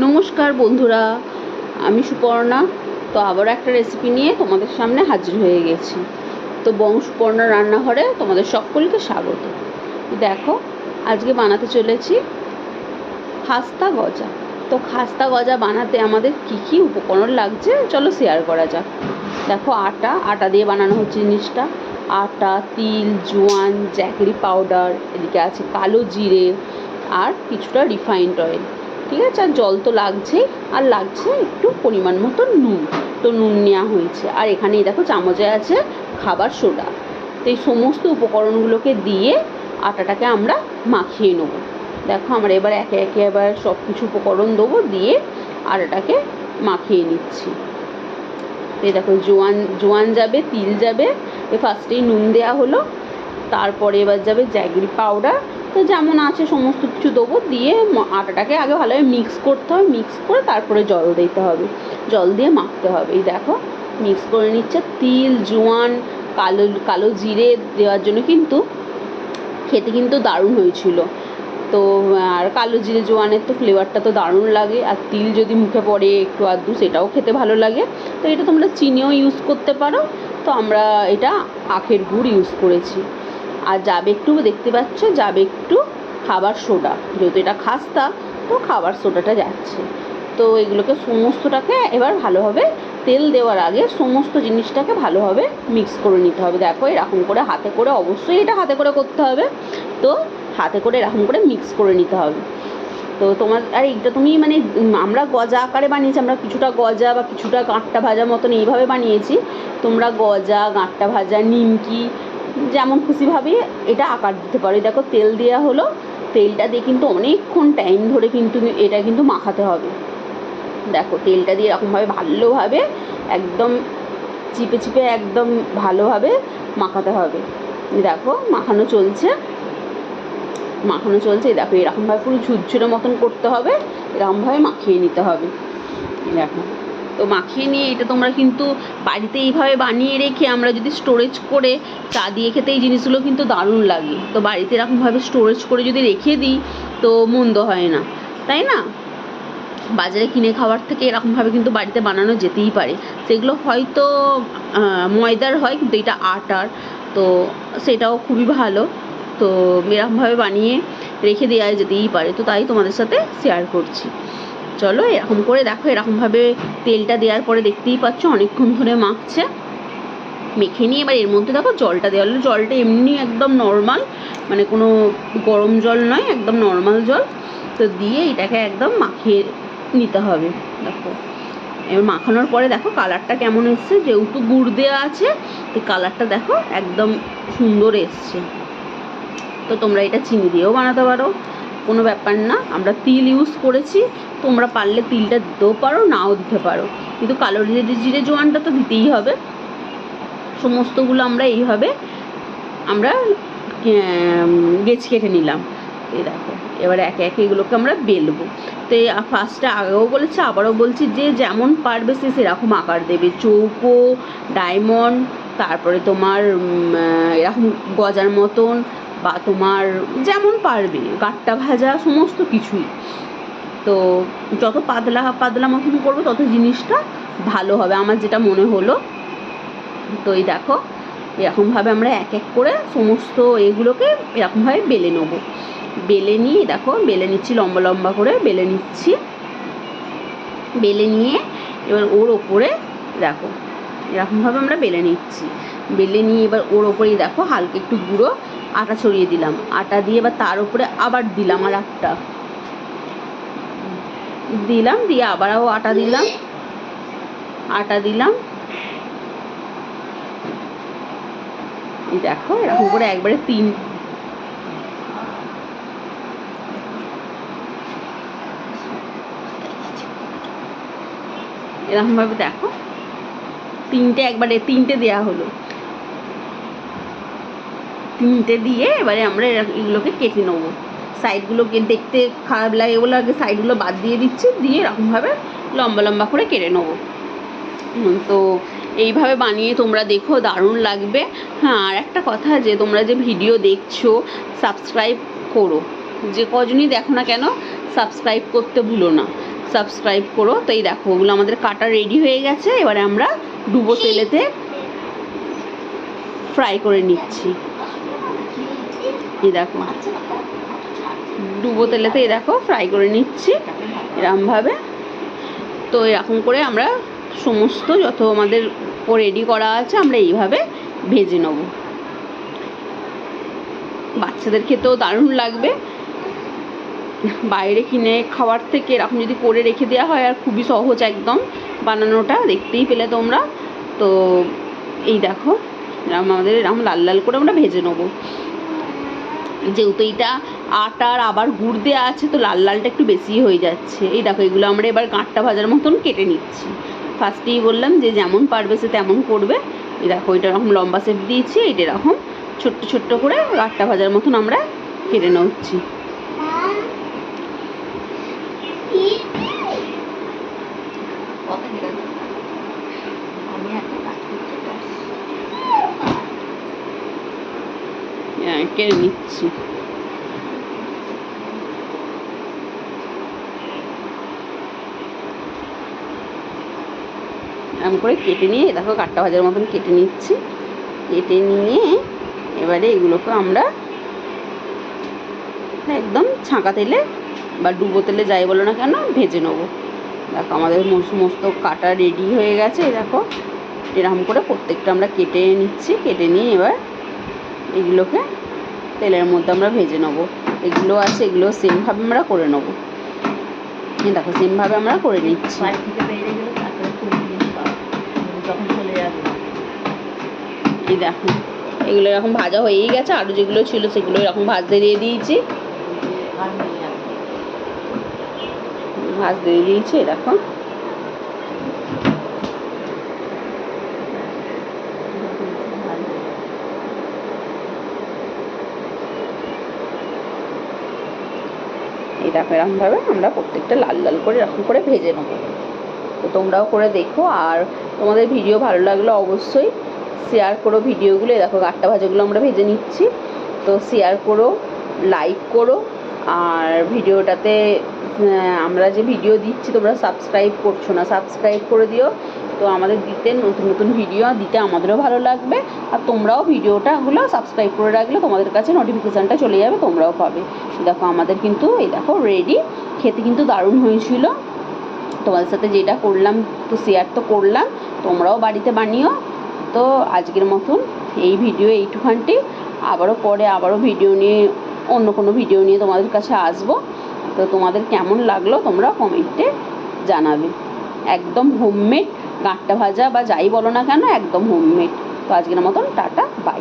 নমস্কার বন্ধুরা, আমি সুপর্ণা। তো আবারও একটা রেসিপি নিয়ে তোমাদের সামনে হাজির হয়ে গেছি। তো বং সুপর্ণা রান্নাঘরে তোমাদের সকলকে স্বাগত। দেখো, আজকে বানাতে চলেছি খাস্তা গজা। তো খাস্তা গজা বানাতে আমাদের কী কী উপকরণ লাগছে, চলো শেয়ার করা যাক। দেখো, আটা আটা দিয়ে বানানো হচ্ছে জিনিসটা। আটা, তিল, জোয়ান জ্যাকরি পাউডার, এদিকে আছে কালো জিরে আর কিছুটা রিফাইন্ড অয়েল ঠিক আছে? আর জল তো লাগছেই। আর লাগছে একটু পরিমাণ মতো নুন। তো নুন নেওয়া হয়েছে। আর এখানে দেখো চামচে আছে খাবার সোডা। তো এই সমস্ত উপকরণগুলোকে দিয়ে আটাটাকে আমরা মাখিয়ে নেব। দেখো আমরা এবার একে একে এবার সব কিছু উপকরণ দেবো দিয়ে আটাটাকে মাখিয়ে নিচ্ছি। এই দেখো জোয়ান জোয়ান যাবে, তিল যাবে। এ ফার্স্টেই নুন দেওয়া হলো। তারপরে এবার যাবে জ্যাগরি পাউডার তো যেমন আছে, সমস্ত কিছু দেবো। দিয়ে আটাটাকে আগে ভালোভাবে মিক্স করতে হবে। মিক্স করে তারপরে জল দিতে হবে। জল দিয়ে মাখতে হবে। এই দেখো মিক্স করে নিচ্ছে। তিল, জোয়ান, কালো কালো জিরে দেওয়ার জন্য কিন্তু খেতে কিন্তু দারুণ হয়েছিল। তো, আর কালো জিরে, জোয়ানের তো ফ্লেভারটা তো দারুণ লাগে। আর তিল যদি মুখে পড়ে একটু আধটু, সেটাও খেতে ভালো লাগে। তো এটা তোমরা চিনিও ইউজ করতে পারো। তো আমরা এটা আখের গুড় ইউজ করেছি। আর যাবে একটু, দেখতে পাচ্ছ, যাবে একটু খাবার সোডা। যেহেতু এটা খাস্তা, তো খাবার সোডাটা যাচ্ছে। তো এগুলোকে সমস্তটাকে এবার ভালোভাবে তেল দেওয়ার আগে সমস্ত জিনিসটাকে ভালোভাবে মিক্স করে নিতে হবে। দেখো, এরকম করে হাতে করে অবশ্যই এটা হাতে করে করতে হবে। তো হাতে করে এরকম করে মিক্স করে নিতে হবে। তো তোমার, আর এইটা তুমি মানে আমরা গজা আকারে বানিয়েছি, আমরা কিছুটা গজা বা কিছুটা গাঁটটা ভাজা মতন এইভাবে বানিয়েছি। তোমরা গজা, গাঁটটা ভাজা, নিমকি যেমন খুশিভাবে এটা আকার দিতে পারো। দেখো, তেল দেওয়া হলো। তেলটা দিয়ে কিন্তু অনেকক্ষণ টাইম ধরে কিন্তু এটা কিন্তু মাখাতে হবে। দেখো, তেলটা দিয়ে এরকমভাবে ভালোভাবে, একদম চিপে চিপে একদম ভালোভাবে মাখাতে হবে। দেখো, মাখানো চলছে। মাখানো চলছে। দেখো, এরকমভাবে পুরো ঝুরঝুরে মতন করতে হবে। এরকমভাবে মাখিয়ে নিতে হবে। দেখো। তো মাখিয়ে নিয়ে এটা তোমরা কিন্তু বাড়িতে এইভাবে বানিয়ে রেখে আমরা যদি স্টোরেজ করে চা দিয়ে খেতে এই জিনিসগুলো কিন্তু দারুণ লাগে। তো বাড়িতে এরকমভাবে স্টোরেজ করে যদি রেখে দিই তো মন্দ হয় না। তাই না? বাজারে কিনে খাওয়ার থেকে এরকমভাবে কিন্তু বাড়িতে বানানো যেতেই পারে। সেগুলো হয়তো ময়দার হয় কিন্তু এটা আটার। তো সেটাও খুবই ভালো। তো এরকমভাবে বানিয়ে রেখে দেওয়া যেতেই পারে। তো তাই তোমাদের সাথে শেয়ার করছি। চলো, এরকম করে দেখো, এরকমভাবে তেলটা দেওয়ার পরে দেখতেই পাচ্ছ, অনেকক্ষণ ধরে মাখছে। মেখে নিয়ে এবার এর মধ্যে দেখো জলটা দেওয়া হলো। জলটা এমনি একদম নর্মাল মানে কোনো গরম জল নয়, একদম নর্মাল জল। তো দিয়ে এটাকে একদম মাখিয়ে নিতে হবে, দেখো। এবার মাখানোর পরে দেখো কালারটা কেমন এসছে, যেহেতু গুড় দেওয়া আছে, তো কালারটা দেখো একদম সুন্দর এসছে। তো তোমরা এটা চিনি দিয়েও বানাতে পারো, কোনো ব্যাপার না। আমরা তিল ইউজ করেছি তোমরা পারলে তিলটা দিতেও পারো, নাও দিতে পারো। কিন্তু কালো জিরে জোয়ানটা তো দিতেই হবে। সমস্তগুলো আমরা এইভাবে আমরা গেছ কেটে নিলাম। এই দেখো, এবার একে একে এগুলোকে আমরা বেলবো। তো ফার্স্টে আগেও বলেছি, আবারও বলছি যে যেমন পারবে সে সেরকম আকার দেবে। চৌকো, ডায়মন্ড, তারপরে তোমার এরকম গজার মতন, বা তোমার যেমন পারবে গাট্টা ভাজা, সমস্ত কিছুই। তো যত পাতলা পাতলা মতন করব, তত জিনিসটা ভালো হবে। আমার যেটা মনে হলো। তো এই দেখো, এরকমভাবে আমরা এক এক করে সমস্ত এগুলোকে এরকমভাবে বেলে নেব। বেলে নিয়ে দেখো, বেলে নিচ্ছি লম্বা লম্বা করে, বেলে নিচ্ছি। বেলে নিয়ে এবার ওর ওপরে দেখো, এরকমভাবে আমরা বেলে নিচ্ছি। বেলে নিয়ে এবার ওর ওপরেই দেখো, হালকা একটু গুঁড়ো আটা ছড়িয়ে দিলাম। আটা দিয়ে এবার তার উপরে আবার দিলাম আর একটা। দিলাম, দিয়ে আবারও আটা দিলাম। আটা দিলাম। দেখো, এরকম করে একবারে তিন এরকমভাবে দেখো, তিনটে একবারে, তিনটে দেয়া হলো। তিনটে দিয়ে এবারে আমরা এগুলোকে কেটে নেব। সাইডগুলোকে দেখতে খারাপ লাগে বলে আগে সাইডগুলো বাদ দিয়ে দিচ্ছি, দিয়ে এরকমভাবে লম্বা লম্বা করে কেটে নেব। তো এইভাবে বানিয়ে তোমরা দেখো, দারুণ লাগবে। হ্যাঁ আর একটা কথা যে তোমরা যে ভিডিও দেখছ, সাবস্ক্রাইব করো। যে কজনই দেখো না কেন, সাবস্ক্রাইব করতে ভুলো না। সাবস্ক্রাইব করো। তো এই দেখো, ওগুলো আমাদের কাটা রেডি হয়ে গেছে। এবারে আমরা ডুবো তেলেতে ফ্রাই করে নিচ্ছি। এই দেখো। ডুবো তেলেতে এই দেখো ফ্রাই করে নিচ্ছি এরমভাবে। তো এরকম করে আমরা সমস্ত যত আমাদের রেডি করা আছে আমরা এইভাবে ভেজে নেব। বাচ্চাদের খেতেও দারুণ লাগবে। বাইরে কিনে খাওয়ার থেকে এরকম যদি করে রেখে দেওয়া হয় আর খুবই সহজ একদম বানানোটা, দেখতেই পেলে তোমরা। তো এই দেখো আমাদের এরকম লাল লাল করে আমরা ভেজে নেব। যেহেতু এইটা আটার আবার গুড় দেওয়া আছে তো লাল লালটা একটু বেশি হয়ে যাচ্ছে। এই দেখো, এগুলো আমরা এবার গাঁটটা ভাজার মতন কেটে নিচ্ছি। ফার্স্টেই বললাম যে যেমন পারবে সে তেমন করবে। এই দেখো, এটা এরকম লম্বা শেপ দিয়েছি এটা এরকম ছোট্ট ছোট্ট করে গাঁটটা ভাজার মতন আমরা কেটে নিচ্ছি। হ্যাঁ কেটে নিচ্ছি। এরকম করে কেটে নিয়ে দেখো কাটটা ভাজার মতন কেটে নিচ্ছি। কেটে নিয়ে এবারে এগুলোকে আমরা একদম ছাঁকা তেলে বা ডুবো তেলে যাই বলো না কেন, ভেজে নেব। দেখো আমাদের সমস্ত কাটা রেডি হয়ে গেছে দেখো। এরকম করে প্রত্যেকটা আমরা কেটে নিচ্ছি, কেটে নিয়ে এবার এগুলোকে তেলের মধ্যে আমরা ভেজে নেব। এগুলো আছে, এগুলো সেমভাবে আমরা করে নেব। দেখো সেমভাবে আমরা করে নিচ্ছি। এই দেখো এগুলো এরকম ভাজা হয়েই গেছে। আরও যেগুলো ছিল সেগুলো এরকম ভাজতে দিয়ে দিয়েছি। ভাজতে দিয়ে দিয়েছি দেখো এই দেখো, এরকমভাবে আমরা প্রত্যেকটা লাল লাল করে এরকম করে ভেজে নেব। তো তোমরাও করে দেখো। আর তোমাদের ভিডিও ভালো লাগলে অবশ্যই শেয়ার করো ভিডিওগুলো। দেখো গাট্টা ভাজাগুলো আমরা ভেজে নিচ্ছি। তো শেয়ার করো লাইক করো, আর ভিডিওটাতে আমরা যে ভিডিও দিচ্ছি, তোমরা সাবস্ক্রাইব করছ না সাবস্ক্রাইব করে দিও। তো আমাদের দিতে নতুন নতুন ভিডিও দিতে আমাদেরও ভালো লাগবে। আর তোমরাও ভিডিওটাগুলো সাবস্ক্রাইব করে রাখলে তোমাদের কাছে নোটিফিকেশানটা চলে যাবে, তোমরাও পাবে। দেখো, আমাদের কিন্তু, এই দেখো রেডি খেতে কিন্তু দারুণ হয়েছিল। তোমাদের সাথে যেটা করলাম, তো শেয়ার তো করলাম। তোমরাও বাড়িতে বানিও। তো আজকের মতন এই ভিডিও এইটুখানটি। আবারও পরে আবারও ভিডিও নিয়ে, অন্য কোনো ভিডিও নিয়ে তোমাদের কাছে আসব। তো তোমাদের কেমন লাগল তোমরা কমেন্টে জানাবে। একদম হোমমেড গাঁটটা ভাজা বা যাই বলো না কেন, একদম হোমমেড তো আজকের মতন টাটা বাই